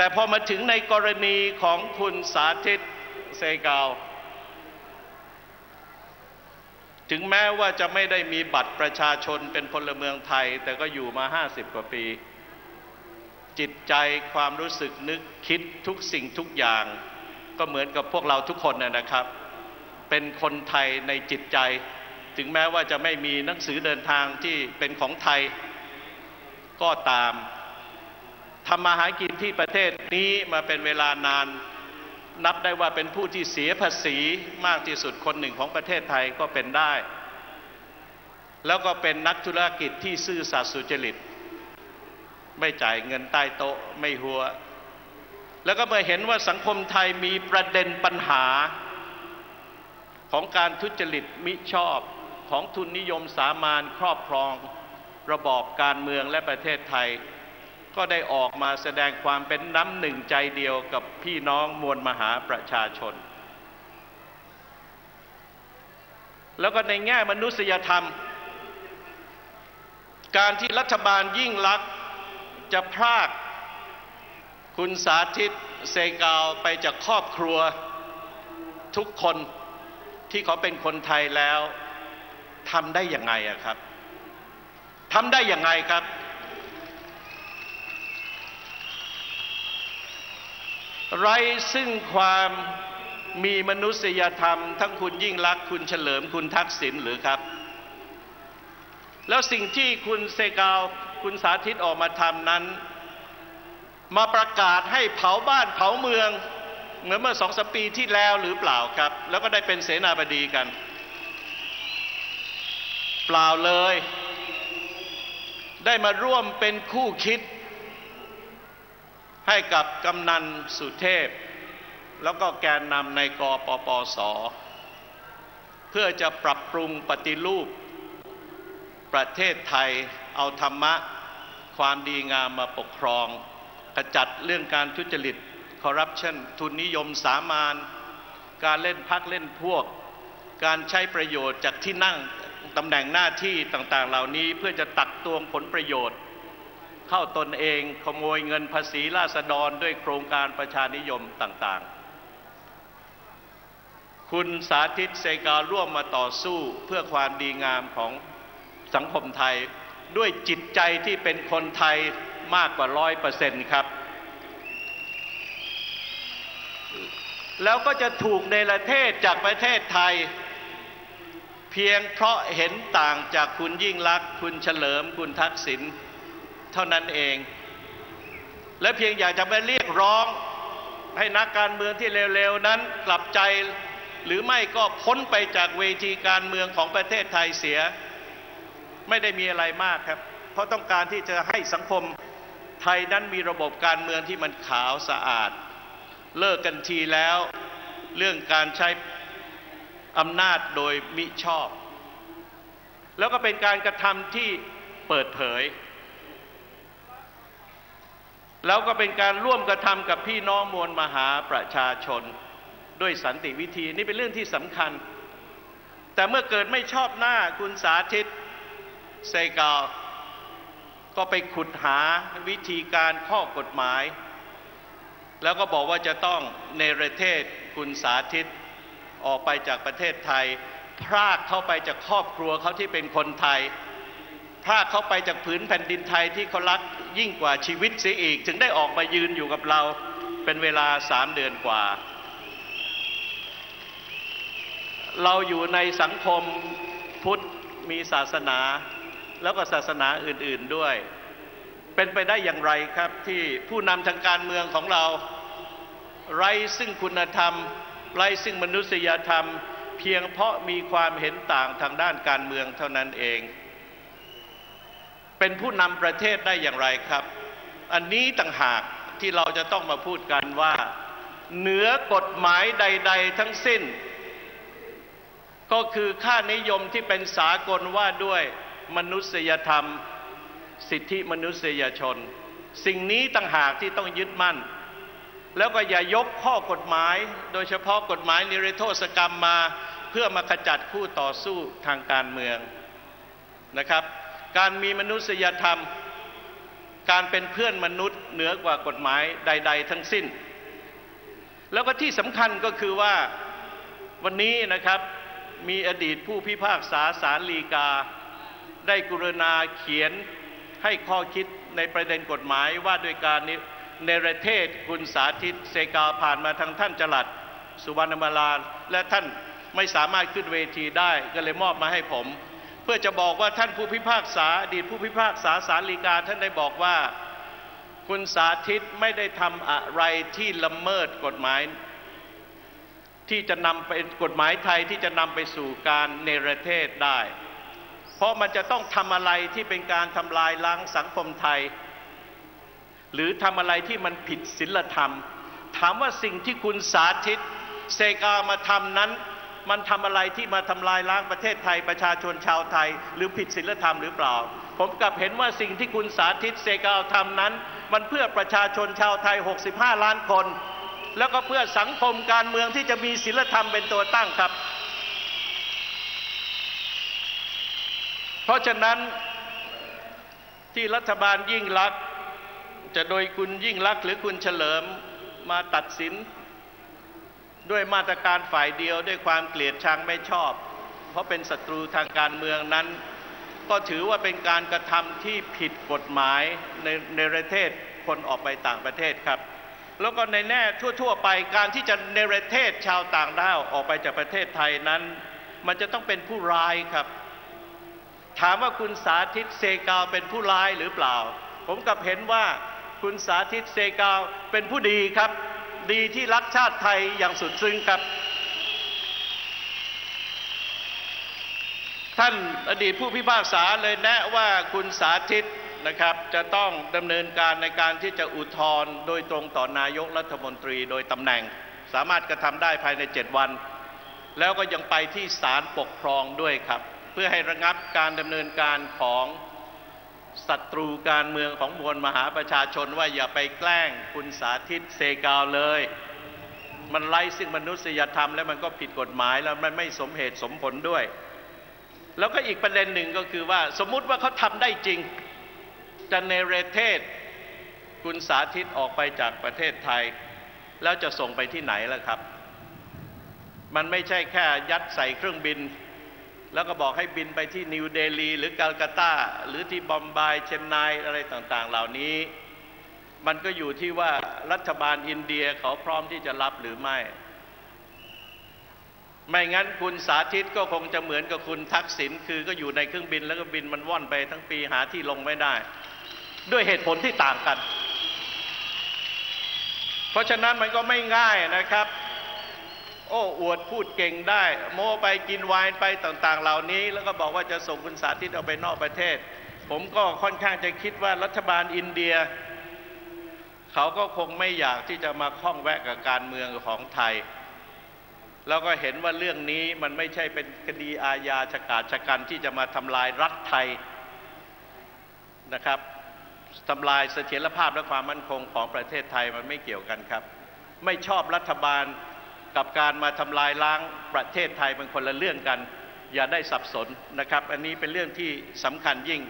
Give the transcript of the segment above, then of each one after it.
แต่พอมาถึงในกรณีของคุณสาธิตเซกาว ถึงแม้ว่าจะไม่ได้มีบัตรประชาชนเป็นพลเมืองไทย แต่ก็อยู่มา 50 กว่าปี จิตใจความรู้สึกนึกคิดทุกสิ่งทุกอย่าง ก็เหมือนกับพวกเราทุกคนนะครับ เป็นคนไทยในจิตใจ ถึงแม้ว่าจะไม่มีหนังสือเดินทางที่เป็นของไทยก็ตาม ทำมาหากินที่ประเทศนี้มาเป็นเวลานาน นับได้ว่าเป็นผู้ที่เสียภาษีมากที่สุดคนหนึ่งของประเทศไทยก็เป็นได้ แล้วก็เป็นนักธุรกิจที่ซื่อสัตย์สุจริต ไม่จ่ายเงินใต้โต๊ะไม่หัว แล้วก็เมื่อเห็นว่าสังคมไทยมีประเด็นปัญหาของการทุจริตมิชอบของทุนนิยมสามานครอบครอง ระบอบการเมืองและประเทศไทย ก็ได้ออกมาแสดงความเป็นน้ำหนึ่งใจเดียวกับพี่น้องมวลมหาประชาชน แล้วก็ในแง่มนุษยธรรม การที่รัฐบาลยิ่งลักษณ์จะพรากคุณสาธิตเซกาวไปจากครอบครัวทุกคนที่เขาเป็นคนไทยแล้วทำได้ยังไงอะครับทำได้อย่างไรครับ ไรซึ่งความมีมนุษยธรรม ทั้งคุณยิ่งรักคุณเฉลิมคุณทักษิณหรือครับ แล้วสิ่งที่คุณเซกาวคุณสาธิตออกมาทำนั้น มาประกาศให้เผาบ้านเผาเมือง เหมือนเมื่อสองสปีที่แล้วหรือเปล่าครับ แล้วก็ได้เป็นเสนาบดีกัน เปล่าเลย ได้มาร่วมเป็นคู่คิด ให้กับกำนันสุเทพ แล้วก็แกนนำในกปปส เพื่อจะปรับปรุงปฏิรูป ประเทศไทยเอาธรรมะ ความดีงามมาปกครองขจัดเรื่องการทุจริตคอร์รัปชันทุนนิยมสามานการเล่นพักเล่นพวก การใช้ประโยชน์จากที่นั่งตำแหน่งหน้าที่ต่างๆ เหล่านี้เพื่อจะตักตวงผลประโยชน์ เข้าตนเองขโมยเงินภาษีราษฎรด้วยโครงการประชานิยมต่างๆ คุณสาธิตเซการ่วมมาต่อสู้เพื่อความดีงามของสังคมไทย ด้วยจิตใจที่เป็นคนไทยมากกว่าร้อยเปอร์เซ็นต์ครับ แล้วก็จะถูกในประเทศจากประเทศไทยเพียงเพราะเห็นต่างจากคุณยิ่งลักษณ์คุณเฉลิมคุณทักษิณ เท่านั้นเอง และเพียงอยากจะไปเรียกร้องให้นักการเมืองที่เร็วๆนั้นกลับใจหรือไม่ก็พ้นไปจากเวทีการเมืองของประเทศไทยเสีย ไม่ได้มีอะไรมากครับ เพราะต้องการที่จะให้สังคมไทยนั้นมีระบบการเมืองที่มันขาวสะอาด เลิกกันทีแล้วเรื่องการใช้อำนาจโดยมิชอบ แล้วก็เป็นการกระทำที่เปิดเผย แล้วก็เป็นการร่วมกระทำกับพี่น้องมวลมหาประชาชน ด้วยสันติวิธีนี่เป็นเรื่องที่สำคัญ แต่เมื่อเกิดไม่ชอบหน้าคุณสาธิตเซกาลก็ไปขุดหาวิธีการข้อกฎหมาย แล้วก็บอกว่าจะต้องเนประเทศคุณสาธิตออกไปจากประเทศไทย พรากเข้าไปจากครอบครัวเขาที่เป็นคนไทย รากเขาไปจากผืนแผ่นดินไทยที่เขารักยิ่งกว่าชีวิตเสียอีก ถึงได้ออกมายืนอยู่กับเราเป็นเวลาสามเดือนกว่า เราอยู่ในสังคมพุทธมีศาสนา แล้วก็ศาสนาอื่น ๆด้วย เป็นไปได้อย่างไรครับที่ผู้นำทางการเมืองของเรา ไร้ซึ่งคุณธรรม ไร้ซึ่งมนุษยธรรม เพียงเพราะมีความเห็นต่างทางด้านการเมืองเท่านั้นเอง เป็นผู้นำประเทศได้อย่างไรครับ อันนี้ต่างหากที่เราจะต้องมาพูดกันว่า เหนือกฎหมายใด ๆ ทั้งสิ้น ก็คือค่านิยมที่เป็นสากลว่าด้วยมนุษยธรรม สิทธิมนุษยชน สิ่งนี้ต่างหากที่ต้องยึดมั่น แล้วก็อย่ายกข้อกฎหมาย โดยเฉพาะกฎหมายนิรโทษกรรมมา เพื่อมาขจัดคู่ต่อสู้ทางการเมืองนะครับ การมีมนุษยธรรม การเป็นเพื่อนมนุษย์เหนือกว่ากฎหมายใด ๆ ทั้งสิ้น แล้วก็ที่สำคัญก็คือว่าวันนี้นะครับมีอดีตผู้พิพากษาสารลีกา ได้กรุณาเขียนให้ข้อคิดในประเด็นกฎหมายว่าโดยการเนรเทศคุณสาธิตเซกาผ่านมาทางท่านจลัดสุวรรณมาลาและท่านไม่สามารถขึ้นเวทีได้ก็เลยมอบมาให้ผม เพื่อจะบอกว่าท่านผู้พิพากษาอดีตผู้พิพากษาสารีกาท่านได้บอกว่าคุณสาธิตไม่ได้ทำอะไรที่ละเมิดกฎหมาย ที่จะนำเป็นกฎหมายไทยที่จะนำไปสู่การเนรเทศได้ เพราะมันจะต้องทำอะไรที่เป็นการทำลายล้างสังคมไทย หรือทำอะไรที่มันผิดศีลธรรม ถามว่าสิ่งที่คุณสาธิตเซกามาทำนั้น มันทำอะไรที่มาทำลายล้างประเทศไทยประชาชนชาวไทย หรือผิดศีลธรรมหรือเปล่า ผมกลับเห็นว่าสิ่งที่คุณสาธิตเซกาวทำนั้น มันเพื่อประชาชนชาวไทย 65 ล้านคน แล้วก็เพื่อสังคมการเมืองที่จะมีศีลธรรมเป็นตัวตั้งครับ เพราะฉะนั้นที่รัฐบาลยิ่งรักจะโดยคุณยิ่งรักหรือคุณเฉลิมมาตัดสิน ด้วยมาตรการฝ่ายเดียวด้วยความเกลียดชังไม่ชอบ เพราะเป็นศัตรูทางการเมืองนั้น ก็ถือว่าเป็นการกระทำที่ผิดกฎหมายในในประเทศคนออกไปต่างประเทศครับ แล้วก็ในแน่ทั่ว ๆ ไปการที่จะเนประเทศชาวต่างด้าวออกไปจากประเทศไทยนั้น มันจะต้องเป็นผู้ร้ายครับ ถามว่าคุณสาธิตเซกาวเป็นผู้ร้ายหรือเปล่า ผมกลับเห็นว่าคุณสาธิตเซกาวเป็นผู้ดีครับ ดีที่รักชาติไทยอย่างสุดซึ้งครับ ท่านอดีตผู้พิพากษาเลยแนะว่าคุณสาธิตนะครับ จะต้องดำเนินการในการที่จะอุทธรณ์โดยตรงต่อนายกรัฐมนตรีโดยตำแหน่ง สามารถกระทำได้ภายใน 7 วัน แล้วก็ยังไปที่ศาลปกครองด้วยครับ เพื่อให้ระงับการดำเนินการของ ศัตรูการเมืองของมวลมหาประชาชนว่าอย่าไปแกล้งคุณสาธิตเซกาวเลย มันไร้ซึ่งมนุษยธรรมและมันก็ผิดกฎหมายแล้วมันไม่สมเหตุสมผลด้วย แล้วก็อีกประเด็นหนึ่งก็คือว่าสมมุติว่าเขาทำได้จริงจะเนเรเทศ คุณสาธิตออกไปจากประเทศไทย แล้วจะส่งไปที่ไหนล่ะครับ มันไม่ใช่แค่ยัดใส่เครื่องบิน แล้วก็บอกให้บินไปที่นิวเดลี หรือกัลกัตตาหรือที่บอมบายเชนไนอะไรต่างๆ เหล่านี้ มันก็อยู่ที่ว่ารัฐบาลอินเดียเขาพร้อมที่จะรับหรือไม่ ไม่งั้นคุณสาธิตก็คงจะเหมือนกับคุณทักษิณคือก็อยู่ในเครื่องบินแล้วก็บินมันว่อนไปทั้งปีหาที่ลงไม่ได้ ด้วยเหตุผลที่ต่างกัน เพราะฉะนั้นมันก็ไม่ง่ายนะครับ โอ้อวดพูดเก่งได้ โม้ไปกินไวน์ไปต่าง ๆ เหล่านี้ แล้วก็บอกว่าจะส่งคุณสาธิตออกไปนอกประเทศ ผมก็ค่อนข้างจะคิดว่ารัฐบาลอินเดีย เขาก็คงไม่อยากที่จะมาข้องแวะกับการเมืองของไทย แล้วก็เห็นว่าเรื่องนี้มันไม่ใช่เป็นคดีอาญาชะกาจชะกันที่จะมาทำลายรัฐไทยนะครับทำลายเสถียรภาพและความมั่นคงของประเทศไทยมันไม่เกี่ยวกันครับ ไม่ชอบรัฐบาล กับการมาทำลายล้างประเทศไทยเป็นคนละเรื่องกัน อย่าได้สับสนนะครับ อันนี้เป็นเรื่องที่สำคัญยิ่ง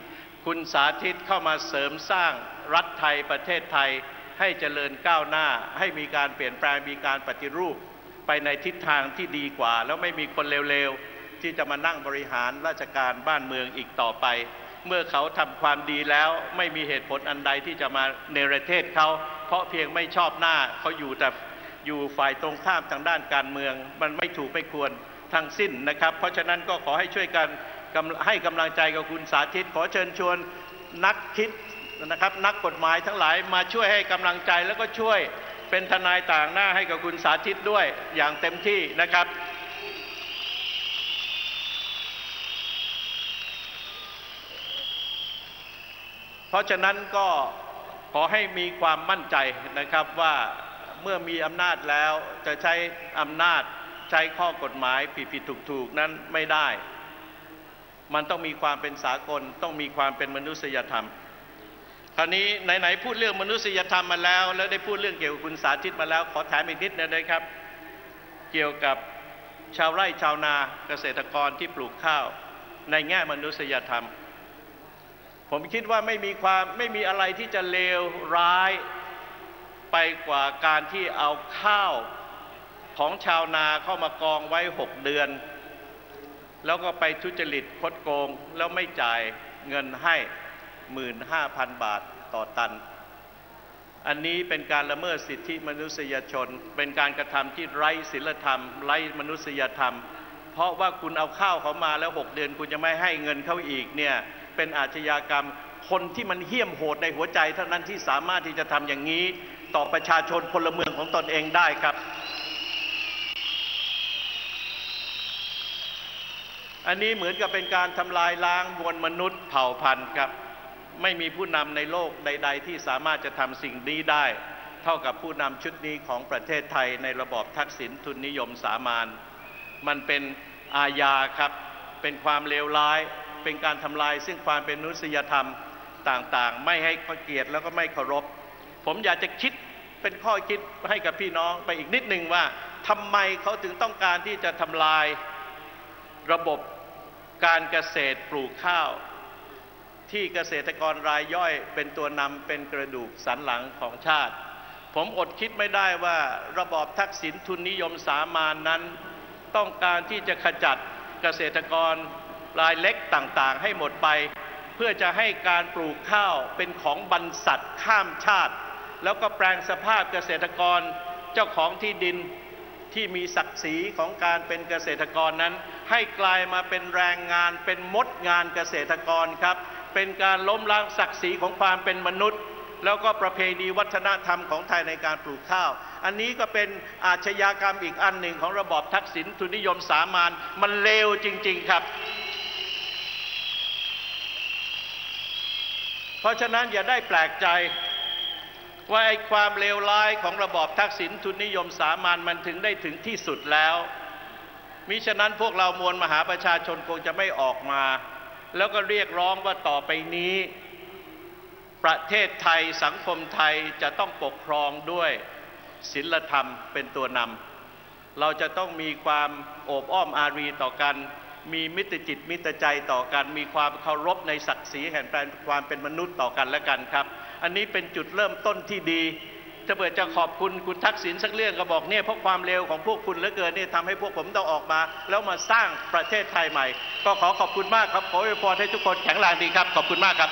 คุณสาธิตเข้ามาเสริมสร้างรัฐไทยประเทศไทย ให้เจริญก้าวหน้า ให้มีการเปลี่ยนแปลงมีการปฏิรูป ไปในทิศทางที่ดีกว่า แล้วไม่มีคนเร็วๆ ที่จะมานั่งบริหารราชการบ้านเมืองอีกต่อไป เมื่อเขาทำความดีแล้วไม่มีเหตุผลอันใดที่จะมาเนรเทศเขาเพราะเพียงไม่ชอบหน้าเขาอยู่แต่ อยู่ฝ่ายตรงข้ามทางด้านการเมือง มันไม่ถูกไม่ควรทั้งสิ้นนะครับ เพราะฉะนั้นก็ขอให้ช่วยกันให้กำลังใจกับคุณสาธิต ขอเชิญชวนนักคิดนะครับนักกฎหมายทั้งหลายมาช่วยให้กำลังใจแล้วก็ช่วยเป็นทนายต่างหน้าให้กับคุณสาธิตด้วยอย่างเต็มที่นะครับ เพราะฉะนั้นก็ขอให้มีความมั่นใจนะครับว่า เมื่อมีอำนาจแล้วจะใช้อำนาจใช้ข้อกฎหมายผิดผิดถูกถูกนั้นไม่ได้ มันต้องมีความเป็นสากล ต้องมีความเป็นมนุษยธรรม คราวนี้ไหนๆพูดเรื่องมนุษยธรรมมาแล้ว แล้วได้พูดเรื่องเกี่ยวกับคุณสาธิตมาแล้ว ขอแถมอีกนิดนะครับ เกี่ยวกับชาวไร่ชาวนาเกษตรกรที่ปลูกข้าว ในแง่มนุษยธรรม ผมคิดว่าไม่มีความไม่มีอะไรที่จะเลวร้าย ไปกว่าการที่เอาข้าวของชาวนาเข้ามากองไว้หกเดือน แล้วก็ไปทุจริตคดโกง แล้วไม่จ่ายเงินให้หมื่นห้าพันบาทต่อตัน อันนี้เป็นการละเมิดสิทธิมนุษยชน เป็นการกระทำที่ไร้ศีลธรรม ไร้มนุษยธรรม เพราะว่าคุณเอาข้าวเขามาแล้วหกเดือน คุณจะไม่ให้เงินเขาอีกเนี่ยเป็นอาชญากรรมคนที่มันเหี้ยมโหดในหัวใจเท่านั้นที่สามารถที่จะทำอย่างนี้ ต่อประชาชนพลเมืองของตนเองได้ครับ อันนี้เหมือนกับเป็นการทำลายล้างมวลมนุษย์เผ่าพันธุ์ครับ ไม่มีผู้นำในโลกใด ๆ ที่สามารถจะทำสิ่งนี้ได้ เท่ากับผู้นำชุดนี้ของประเทศไทยในระบอบทักษิณทุนนิยมสามานมันเป็นอาญาครับ เป็นความเลวร้าย เป็นการทำลายซึ่งความเป็นมนุษยธรรมต่างๆ ไม่ให้เกียรติแล้วก็ไม่เคารพ ผมอยากจะคิดเป็นข้อคิดให้กับพี่น้องไปอีกนิดหนึ่งว่าทำไมเขาถึงต้องการที่จะทำลายระบบการเกษตรปลูกข้าว ที่เกษตรกรรายย่อยเป็นตัวนำเป็นกระดูกสันหลังของชาติ ผมอดคิดไม่ได้ว่าระบอบทักษิณทุนนิยมสามานนั้น ต้องการที่จะขจัดเกษตรกรรายเล็กต่างๆ ให้หมดไป เพื่อจะให้การปลูกข้าวเป็นของบรรษัทข้ามชาติ แล้วก็แปลงสภาพเกษตรกรเจ้าของที่ดินที่มีศักดิ์ศรีของการเป็นเกษตรกรนั้น ให้กลายมาเป็นแรงงานเป็นมดงานเกษตรกรครับ เป็นการล้มล้างศักดิ์ศรีของความเป็นมนุษย์ แล้วก็ประเพณีวัฒนธรรมของไทยในการปลูกข้าว อันนี้ก็เป็นอาชญากรรมอีกอันหนึ่งของระบอบทักษิณทุนนิยมสามานมันเลวจริง ๆครับ เพราะฉะนั้นอย่าได้แปลกใจ ว่าไอ้ความเลวร้ายของระบอบทักษิณทุนนิยมสามัญมันถึงได้ถึงที่สุดแล้วมิฉะนั้นพวกเรามวลมหาประชาชนคงจะไม่ออกมา แล้วก็เรียกร้องว่าต่อไปนี้ ประเทศไทยสังคมไทยจะต้องปกครองด้วยศีลธรรมเป็นตัวนำเราจะต้องมีความโอบอ้อมอารีต่อกัน มีมิตรจิตมิตรใจต่อกัน มีความเคารพในศักดิ์ศรีแห่งความเป็นมนุษย์ต่อกันและกันครับ อันนี้เป็นจุดเริ่มต้นที่ดี ถ้าเกิดจะขอบคุณคุณทักษิณสักเรื่องก็บอกเนี่ยเพราะความเร็วของพวกคุณเหลือเกินนี่ทำให้พวกผมต้องออกมา แล้วมาสร้างประเทศไทยใหม่ ก็ขอขอบคุณมากครับขออวยพรให้ทุกคนแข็งแรงดีครับ ขอบคุณมากครับ